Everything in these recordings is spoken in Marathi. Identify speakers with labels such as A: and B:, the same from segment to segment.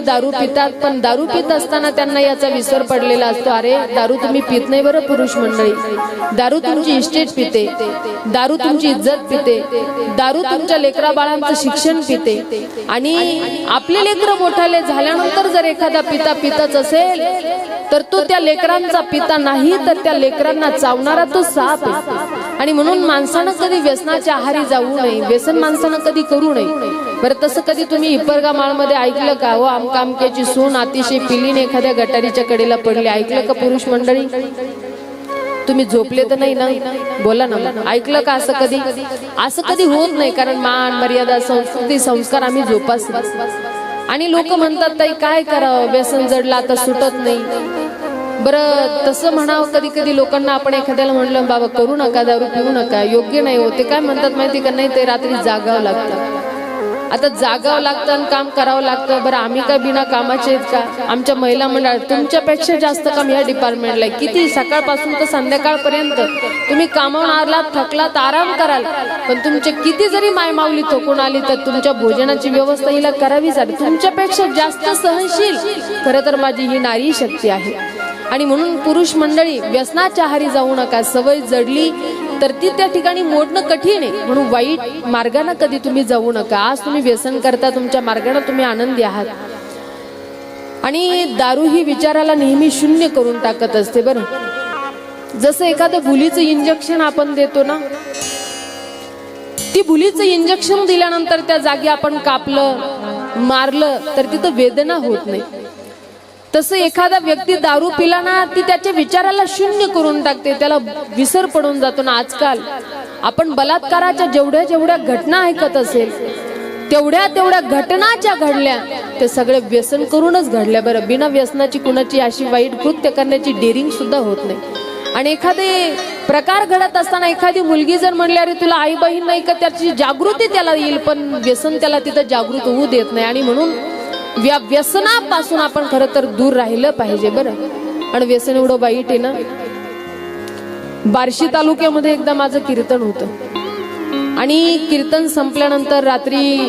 A: दारू पितात पण दारू पित असताना त्यांना याचा विसर पडलेला असतो. अरे दारू तुम्ही पित नाही बरं पुरुष मंडळी. दारू तुमची इस्टेट पिते. दारू तुमची इज्जत पिते. दारू तुमच्या लेकरा बाळांचं शिक्षण पिते. आणि आपले लेकर मोठाले झाल्यानंतर जर एखादा पिता पितच असेल तर तो त्या लेकरांचा पिता नाही तर त्या लेकरांना चावणारा तो साप आहे. आणि म्हणून माणसानं कधी व्यसनाच्या आहारी जाऊ नये व्यसन माणसानं कधी करू नये. बरं तसं कधी तुम्ही हिप्परगा माळमध्ये ऐकलं का हो? आमका आमक्याची सून अतिशय पिलीने एखाद्या गटारीच्या कडेला पडली. ऐकलं का पुरुष मंडळी? तुम्ही झोपले तर नाही ना? बोला ना ऐकलं का असं कधी? असं कधी होत नाही कारण मान मर्यादा संस्कृती संस्कार आम्ही जोपास आणि लोक म्हणतात ताई काय करावं? व्यसन जडलं आता सुटत नाही. बरं तसं म्हणावं कधी कधी लोकांना आपण एखाद्याला म्हणलं बाबा करू नका दारू पिऊ नका योग्य नाही होते काय म्हणतात माहिती का? नाही ते रात्री जागावं लागतं. आता जागावं लागतं आणि काम करावं लागतं. बरं आम्ही काय बिना कामाचे आहेत का? आमच्या महिला मंडळ तुमच्यापेक्षा जास्त काम या डिपार्टमेंटला आहे. किती? सकाळपासून तर संध्याकाळपर्यंत. तुम्ही कामावून आलात थकलात आराम कराल. पण तुमचे किती जरी मायमावली थोकून आली तर तुमच्या भोजनाची व्यवस्था हिला करावीच आली तुमच्यापेक्षा जास्त सहनशील. खरं तर माझी ही नारी शक्ती आहे. आणि म्हणून पुरुष मंडळी व्यसनाच्या आहारी जाऊ नका. सवय जडली तर ती त्या ठिकाणी मोडणं कठीण आहे. म्हणून वाईट मार्गाने कधी तुम्ही जाऊ नका. आज तुम्ही व्यसन करता तुमच्या मार्गाने तुम्ही आनंदी आहात. आणि दारू ही विचाराला नेहमी शून्य करून टाकत असते बरं. जसं एखादं भुलीचं इंजेक्शन आपण देतो ना ती भुलीचं इंजेक्शन दिल्यानंतर त्या जागी आपण कापलं मारलं तर तिथं वेदना होत नाही. तसं एखादा व्यक्ती दारू पिला ना ती त्याच्या विचाराला शून्य करून टाकते. त्याला विसर पडून जातो ना आजकाल. आपण बलात्काराच्या जेवढ्या जेवढ्या घटना ऐकत असेल तेवढ्या तेवढ्या घटना ज्या घडल्या ते सगळे व्यसन करूनच घडल्या बरं. बिना व्यसनाची कुणाची अशी वाईट कृत्य करण्याची डेअरिंग सुद्धा होत नाही. आणि एखादे प्रकार घडत असताना एखादी मुलगी जर म्हणली अरे तुला आई बहीण नाही का? त्याची जागृती त्याला येईल पण व्यसन त्याला तिथं जागृत होऊ देत नाही. आणि म्हणून व्या व्यसनापासून आपण खरं तर दूर राहिलं पाहिजे बरं. आणि व्यसन एवढं वाईट आहे ना. बार्शी तालुक्यामध्ये एकदा माझं कीर्तन होतं. आणि कीर्तन संपल्यानंतर रात्री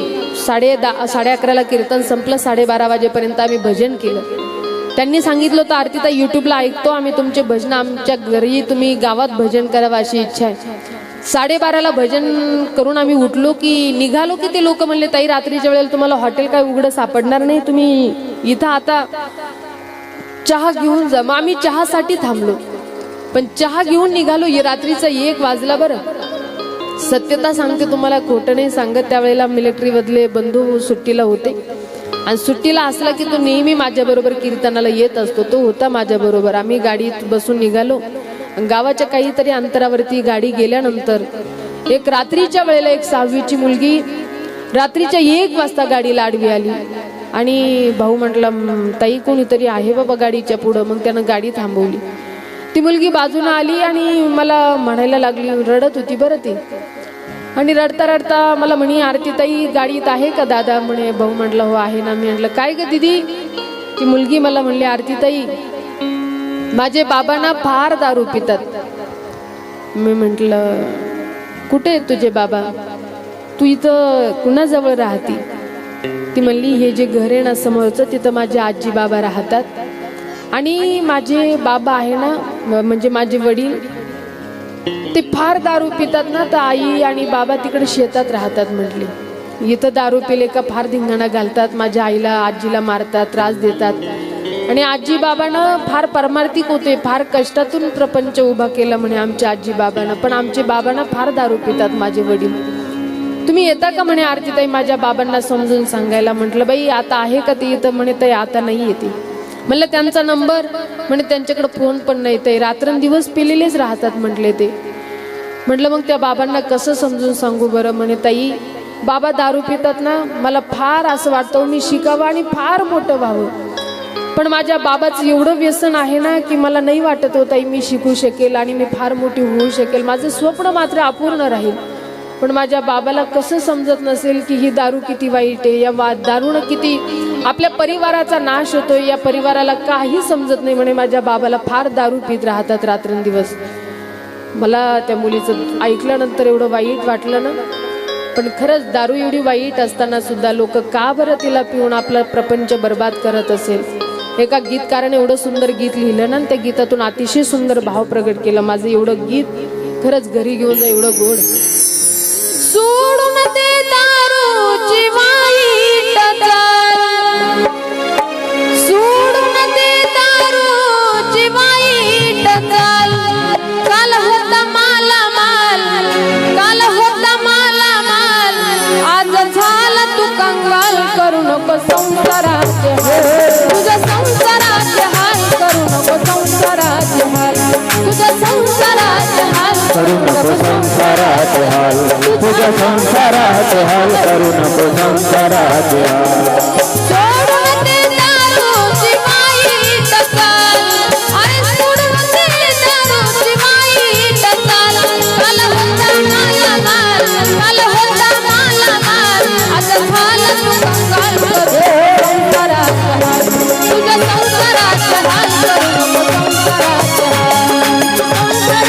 A: साडे दहा साडे अकराला कीर्तन संपलं साडेबारा वाजेपर्यंत आम्ही भजन केलं. त्यांनी सांगितलं होतं आरतीता युट्यूबला ऐकतो आम्ही तुमचे भजन आमच्या घरी तुम्ही गावात भजन करावं अशी इच्छा आहे. साडेबाराला भजन करून आम्ही उठलो की निघालो की ते लोक म्हणले ताई रात्रीच्या वेळेला तुम्हाला हॉटेल काय उघडं सापडणार नाही तुम्ही इथं आता चहा घेऊन जा. मग आम्ही चहासाठी थांबलो. पण चहा घेऊन निघालो ये रात्रीचा एक वाजला बरं. सत्यता सांगते तुम्हाला खोटं नाही सांगत. त्यावेळेला मिलिटरी मधले बंधू सुट्टीला होते. आणि सुट्टीला असला की तो नेहमी माझ्या बरोबर कीर्तनाला येत असतो. तो होता माझ्या बरोबर आम्ही गाडीत बसून निघालो. गावाच्या काहीतरी अंतरावरती गाडी गेल्यानंतर एक रात्रीच्या वेळेला एक सहावीची मुलगी रात्रीच्या एक वाजता गाडीला आडवी आली. आणि भाऊ म्हटला ताई कोणीतरी आहे बाबा गाडीच्या पुढं. मग त्यानं गाडी थांबवली. ती मुलगी बाजूनं आली आणि मला म्हणायला लागली रडत होती बरं ती. आणि रडता रडता मला म्हणे आरती ताई गाडीत आहे का दादा? म्हणे भाऊ म्हटलं हो आहे ना. मी म्हटलं काय ग दिदी? ती मुलगी मला म्हणली आरती ताई माझे बाबा ना फार दारू पितात. मी म्हटलं कुठे आहेत तुझे बाबा? तू इथं कुणाजवळ राहती? ती म्हणली हे जे घर आहे ना समोरचं तिथं माझे आजी बाबा राहतात. आणि माझे बाबा आहे ना म्हणजे माझे वडील ते फार दारू पितात ना तर आई आणि बाबा तिकडे शेतात राहतात म्हटली. इथं दारू पिले का फार धिंगाणा घालतात माझ्या आईला आजीला मारतात त्रास देतात. आणि आजी बाबानं फार परमार्थिक होते फार कष्टातून प्रपंच उभा केला म्हणे आमच्या आजी बाबानं पण आमचे बाबांना फार दारू पितात माझे वडील. तुम्ही येता का म्हणे आरतीताई माझ्या बाबांना समजून सांगायला? म्हटलं बाई आता आहे का ते इथं? म्हणे ताई आता नाही येते. म्हणलं त्यांचा नंबर? म्हणे त्यांच्याकडे फोन पण नाही ते रात्रंदिवस पिलेलेच राहतात म्हटले ते. म्हटलं मग त्या बाबांना कसं समजून सांगू बरं? म्हणे ताई बाबा दारू पितात ना मला फार असं वाटतं मी शिकावं आणि फार मोठं व्हावं. पण माझ्या बाबाचं एवढं व्यसन आहे ना की मला नाही वाटत होता मी शिकू शकेल आणि मी फार मोठी होऊ शकेल. माझं स्वप्न मात्र अपूर्ण राहील. पण माझ्या बाबाला कसं समजत नसेल की ही दारू किती वाईट आहे या वा दारूनं किती आपल्या परिवाराचा नाश होतो या परिवाराला काही समजत नाही म्हणे माझ्या बाबाला फार दारू पित राहतात रात्रंदिवस. मला त्या मुलीचं ऐकल्यानंतर एवढं वाईट वाटलं ना. पण खरंच दारू एवढी वाईट असताना सुद्धा लोक का बरं तिला पिऊन आपला प्रपंच बर्बाद करत असेल? एका गीतकाराने एवढं सुंदर गीत लिहिलं ना त्या गीतातून अतिशय सुंदर भाव प्रगट केला. माझं एवढं गीत खरंच घरी घेऊन जा एवढं गोड. सोडून ते दारूची वाईट करू नको संसारात हाल. तुझ्या संसारात हाल करू नको संसारात हाल.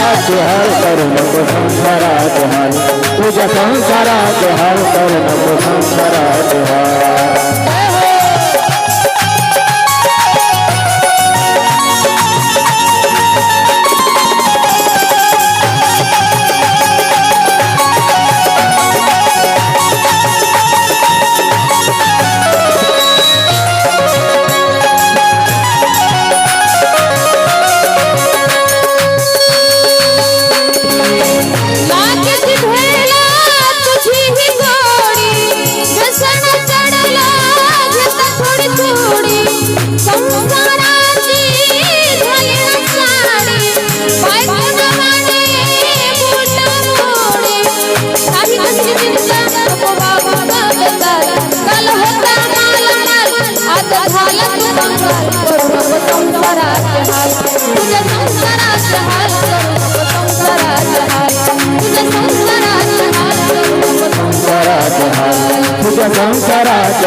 A: संसाराचे हाल
B: करू नको संसारात हाल. तुझ्या संसाराचे हाल करू नको संसारात हाल.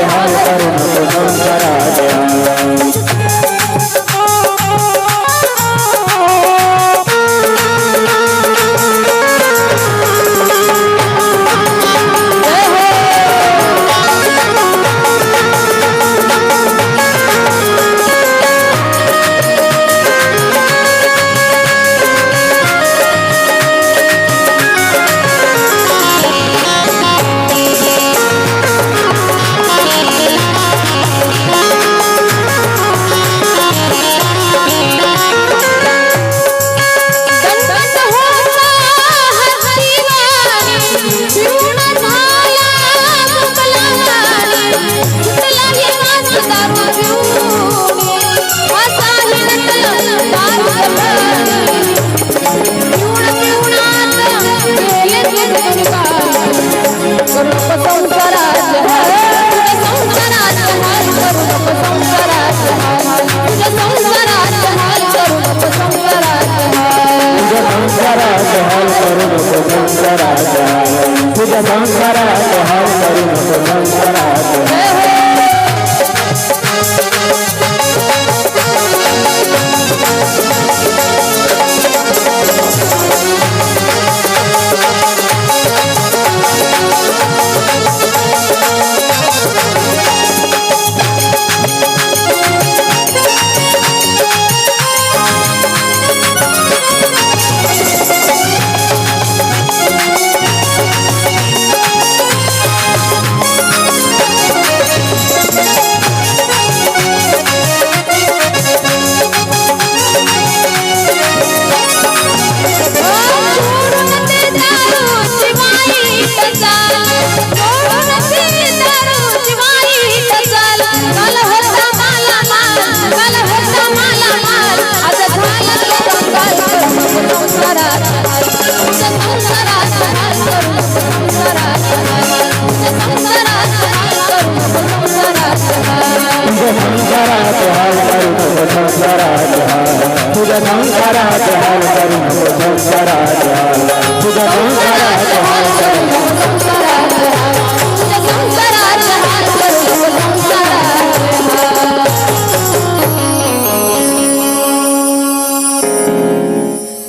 A: হাল করুন নতুন তারা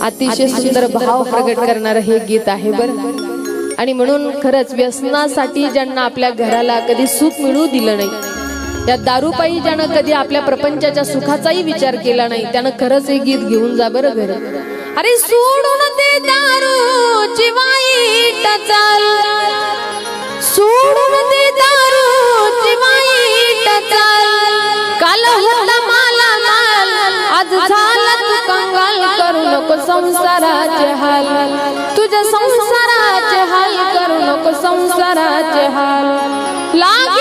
A: अतिशय सुंदर भाव प्रकट करणारं हे गीत आहे बरं. आणि म्हणून खरंच व्यसनासाठी ज्यांना आपल्या घराला कधी सुख मिळू दिलं नाही या दारूपायी ज्यानं कधी आपल्या प्रपंचाच्या सुखाचाही विचार केला नाही त्यानं खरंच हे गीत घेऊन जा बरं घर. अरे सोडून ते दारू वाईट चाल सोडून ते दारू वाईट चाल काल होता माला माल आज झाला तू कंगाल करू नको संसाराचे हाल. तुझ्या संसाराचे हाल करू नको संसाराचे हाल. लागे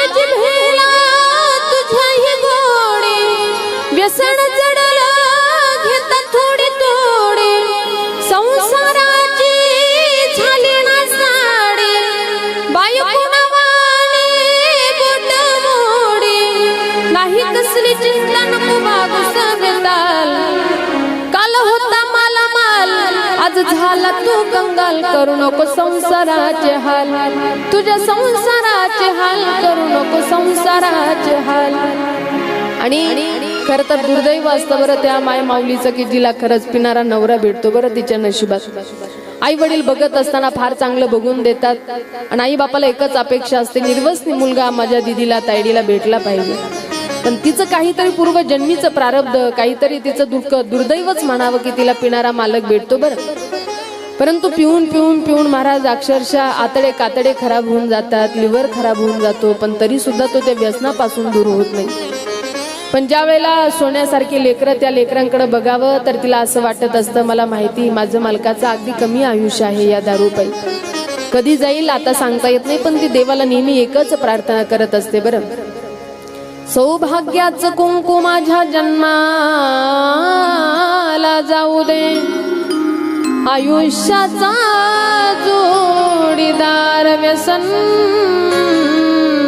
A: झाला तू कंगाल करू नको संसाराचे हाल. तुझ्या संसाराचे हाल करू नको संसाराचे हाल. आणि खर तर दुर्दैव असतं बरं त्या माय माऊलीचं की जिला खरंच पिणारा नवरा भेटतो बरं तिच्या नशिबात. आई वडील बघत असताना फार चांगलं बघून देतात. आणि आई बापाला एकच अपेक्षा असते निर्वसनी मुलगा माझ्या दिदीला तायडीला भेटला पाहिजे. पण तिचं काहीतरी पूर्वजन्मीचं प्रारब्ध काहीतरी तिचं दुःख दुर्दैवच म्हणावं की तिला पिणारा मालक भेटतो बरं. परंतु पिऊन पिऊन पिऊन महाराज अक्षरशः आतडे कातडे खराब होऊन जातात लिव्हर खराब होऊन जातो पण तरी सुद्धा तो त्या व्यसनापासून दूर होत नाही. पण ज्या वेळेला सोन्यासारखी लेकरं त्या लेकरांकडे बघावं तर तिला असं वाटत असतं मला माहिती माझं मालकाचं अगदी कमी आयुष्य आहे या दारूपाई कधी जाईल आता सांगता येत नाही पण ती देवाला नेहमी एकच प्रार्थना करत असते बरं. सौभाग्याचं कुंकू माझ्या जन्माला जाऊ दे. आयुष्याचा जोडीदार व्यसन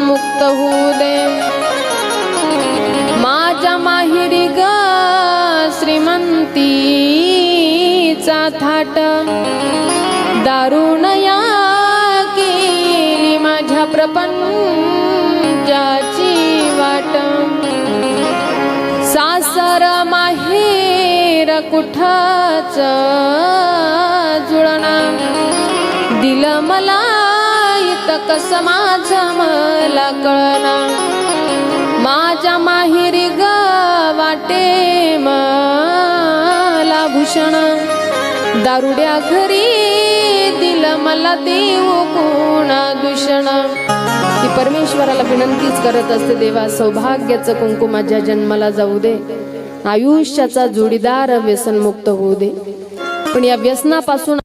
A: मुक्त होऊ दे. माझ्या माहिरी ग श्रीमंतीचा थाट. दारुणया केली माझ्या प्रपंचाची माहेर कुठाच जुळणा. दिलं मला इथं कस माझं मला कळना माझ्या माहेरी ग वाटे मला भूषण. दारुड्या घरी दिलं मला देऊ कोणा दूषण. ती परमेश्वराला विनंतीच करत असते देवा सौभाग्याचं कुंकू माझ्या जन्माला जाऊ दे. आयुष्याचा जोडीदार व्यसनमुक्त होऊ दे. पण या व्यसनापासून